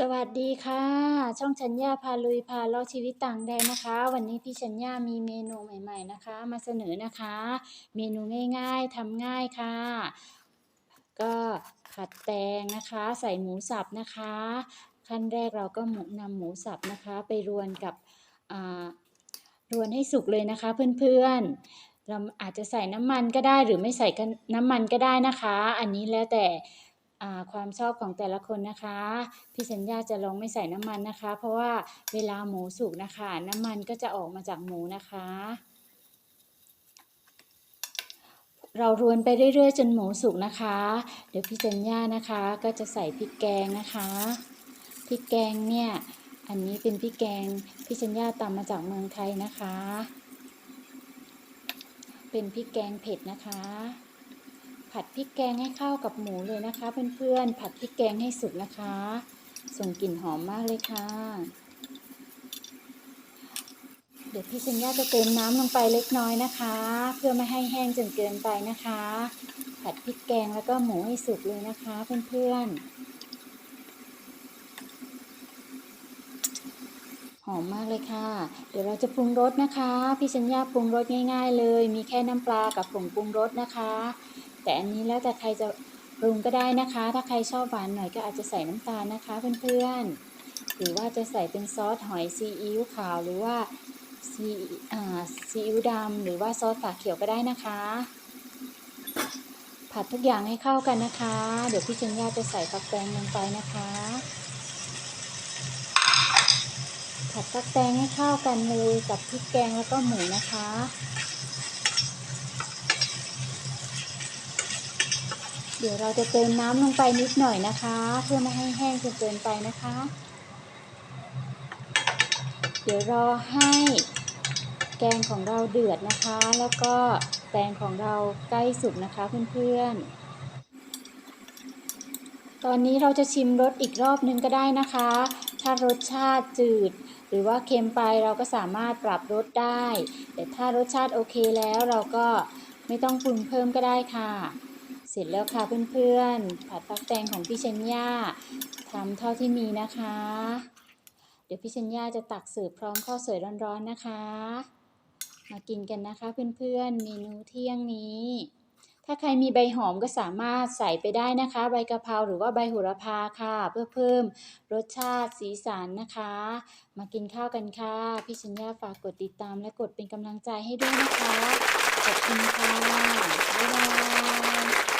สวัสดีค่ะ ช่องชัญญาพาลุยพาเลาะชีวิตต่างแดนนะคะ วันนี้พี่ชัญญามีเมนูใหม่ ๆนะคะ มาเสนอนะคะ เมนูง่ายๆทำง่ายค่ะ ก็ผัดแตงนะคะ ใส่หมูสับนะคะ ขั้นแรกเราก็หมูนำหมูสับนะคะ ไปรวนกับอ่ารวนให้สุกเลยนะคะ เพื่อนๆเราอาจจะใส่น้ำมันก็ได้หรือไม่ใส่น้ำมันก็ได้นะคะ อันนี้แล้วแต่ ความชอบของแต่ละคนนะคะ พี่สัญญาจะลองไม่ใส่น้ำมันนะคะ เพราะว่าเวลาหมูสุกนะคะ น้ำมันก็จะออกมาจากหมูนะคะ เรารวนไปเรื่อยๆ จนหมูสุกนะคะ เดี๋ยวพี่จัญญานะคะก็จะใส่พริกแกงนะคะพริกแกงเนี่ยอันนี้เป็นพริกแกงพี่จัญญาตำมาจากเมืองไทยนะคะ เป็นพริกแกงเผ็ดนะคะ ผัดพริกแกงให้เข้ากับหมูเลยนะคะ เพื่อนๆ ผัดพริกแกงให้สุกนะคะ ส่งกลิ่นหอมมากเลยค่ะ เดี๋ยวพี่ชัญญาจะเติมน้ำลงไปเล็กน้อยนะคะ เพื่อไม่ให้แห้งจนเกินไปนะคะ ผัดพริกแกงแล้วก็หมูให้สุกเลยนะคะ เพื่อนๆ หอมมากเลยค่ะ เดี๋ยวเราจะปรุงรสนะคะ พี่ชัญญาปรุงรสง่าย ๆ เลย มีแค่น้ำปลากับผงปรุงรสนะคะ แต่อันนี้แล้วแต่ใครจะปรุงก็ได้นะคะ ถ้าใครชอบหวานหน่อยก็อาจจะใส่น้ำตาลนะคะเพื่อนๆ หรือว่าจะใส่เป็นซอสหอยซีอิ๊วขาวหรือว่าซีอ่าซีอิ๊วดำหรือว่าซอสฝาเขียวก็ได้นะคะ ผัดทุกอย่างให้เข้ากันนะคะ เดี๋ยวพี่จันยาจะใส่ฟักแตงลงไปนะคะ ผัดฟักแตงให้เข้ากันเลยกับพริกแกงแล้วก็หมูนะคะ เดี๋ยวเราจะเติมน้ำลงไปนิดหน่อยนะคะ เพื่อไม่ให้แห้งจนเกินไปนะคะ เดี๋ยวรอให้แกงของเราเดือดนะคะ แล้วก็แตงของเราใกล้สุกนะคะเพื่อนๆ ตอนนี้เราจะชิมรสอีกรอบนึงก็ได้นะคะ ถ้ารสชาติจืด หรือว่าเค็มไปเราก็สามารถปรับรสได้ แต่ถ้ารสชาติโอเคแล้วเราก็ไม่ต้องปรุงเพิ่มก็ได้ค่ะ สร็จแล้วค่ะเพื่อนๆผัดฟักแตงของพี่เชนยาทำเท่าที่มีนะคะ เดี๋ยวพี่เชนยาจะตักเสิร์ฟพร้อมข้าวสวยร้อนๆนะคะ มากินกันนะคะเพื่อนๆเมนูเที่ยงนี้ ถ้าใครมีใบหอมก็สามารถใส่ไปได้นะคะ ใบกะเพราหรือว่าใบโหระพาค่ะ เพื่อเพิ่มรสชาติสีสันนะคะ มากินข้าวกันค่ะ พี่ชัญญาฝากกดติดตามและกดเป็นกำลังใจให้ด้วยนะคะขอบคุณค่ะบ๊ายบาย